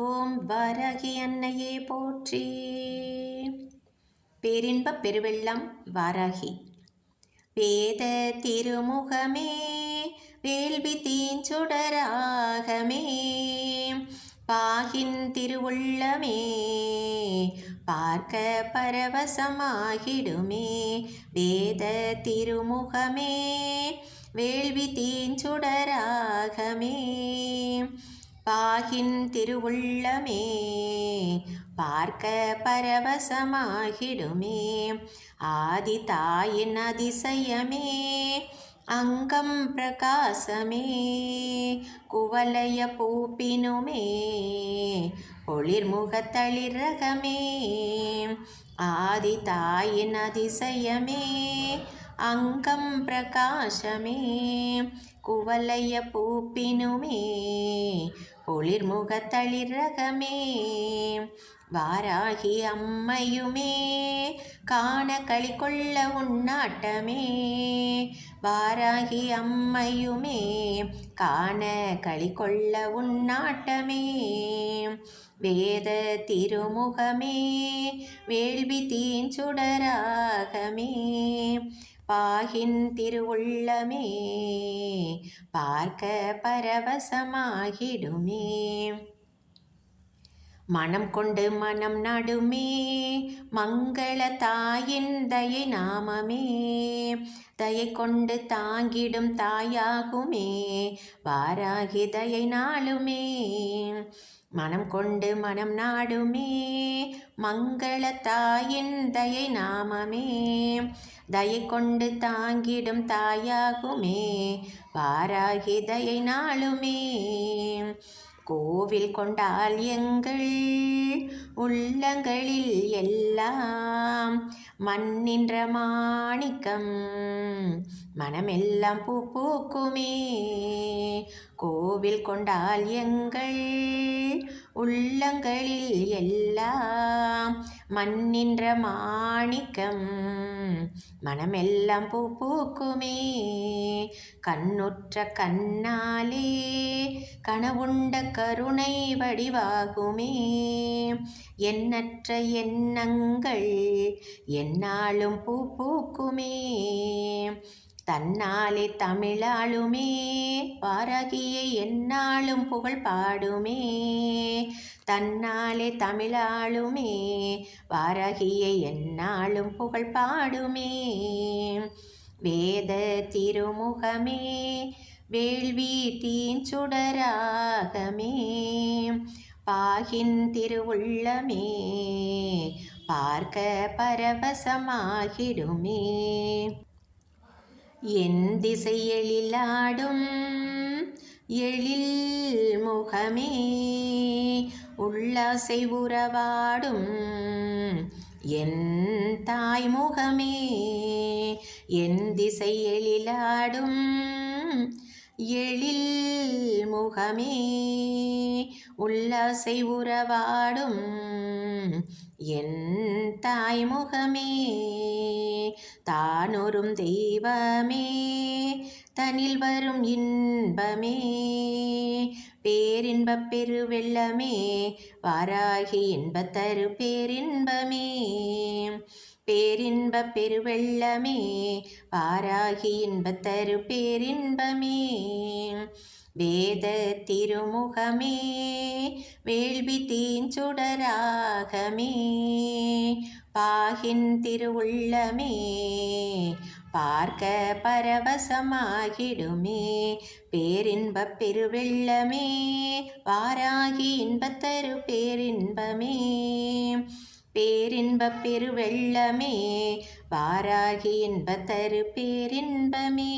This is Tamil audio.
ஓம் வாராகி அன்னையே போற்றி. பேரின்ப பெருவெள்ளம் வாராகி. வேத திருமுகமே வேள்வி தீஞ்சுடராகமே பாகின் திருவுள்ளமே பார்க்க பரவசமாகிடுமே. வேத திருமுகமே வேள்வி தீஞ்சுடராகமே பாகின் திருவுள்ளமே பார்க்க பரவசமாகிடுமே. ஆதி தாயின் அதிசயமே அங்கம் பிரகாசமே. குவலய பூப்பினுமே ஒளிர்முகத்தளிரகமே ஆதி தாயின் அதிசயமே அங்கம் பிரகாசமே. குவலய பூப்பினுமே ஒளிர்முகத்தளிரகமே. வாராகி அம்மையுமே காண களி கொள்ள உன்னாட்டமே. வாராகி அம்மையுமே காண களி கொள்ள உன்னாட்டமே. வேத திருமுகமே வேள்வி தீஞ்சுடராகமே. பாகின் திருவுள்ளமே பார்க்க பரவசமாகிடுமே. மனம் கொண்டு மனம் நடுமே மங்கள தாயின் தயை நாமமே. தயை கொண்டு தாங்கிடும் தாயாகுமே வாராகி தயை நாளுமே. மனம் கொண்டு மனம் நாடுமே மங்கள தாயின் தயை நாமமே. தயை கொண்டு தாங்கிடும் தாயாகுமே வாராகி தயை நாளுமே. கோவில் கொண்டால் எங்கள் உள்ளங்களில் எல்லாம் மண்ணின்ற மாணிக்கம். மனமெல்லாம் பூ பூக்குமே. கோவில் கொண்டால் எங்கள் உள்ளங்களில் எல்லாம் மண்ணின்ற மாணிக்கம். மனமெல்லாம் பூ பூக்குமே. கண்ணுற்ற கண்ணாலே கனவுண்ட கருணை வடிவாகுமே. எண்ணற்ற எண்ணங்கள் என்னாலும் பூ பூக்குமே. தன்னாலே தமிழாளுமே பாரகியை என்னாலும் புகழ் பாடுமே. தன்னாலே தமிழாளுமே பாரகியை என்னாலும் புகழ் பாடுமே. வேத திருமுகமே வேள்வி தீஞ்சுடராகமே பாகின் திருவுள்ளமே பார்க்க பரவசமாகிடுமே. என் திசையெழிலாடும் எழில் முகமே உள்ளாசை உறவாடும் என் தாய் முகமே என் திசை எழிலாடும் எழில் முகமே. உல்லாசை உறவாடும் என் தாய்முகமே தானொரும் தெய்வமே தனில் வரும் இன்பமே. பேரின்பப் பெருவெள்ளமே வாராகி இன்பத்தரு பேரின்பமே. பேரின்ப பெருவெள்ளமே வாராகி இன்பத்தரு பேரின்பமே. வேத திருமுகமே வேள்வி தீஞ்சுடராகமே. பாகின் திருவுள்ளமே பார்க்க பரவசமாகிடுமே. பேரின்பப் பெருவெள்ளமே வாராகி இன்பத்தரு பேரின்பமே. பேரின்பப் பெருவெள்ளமே வாராகி இன்பத்தரு பேரின்பமே.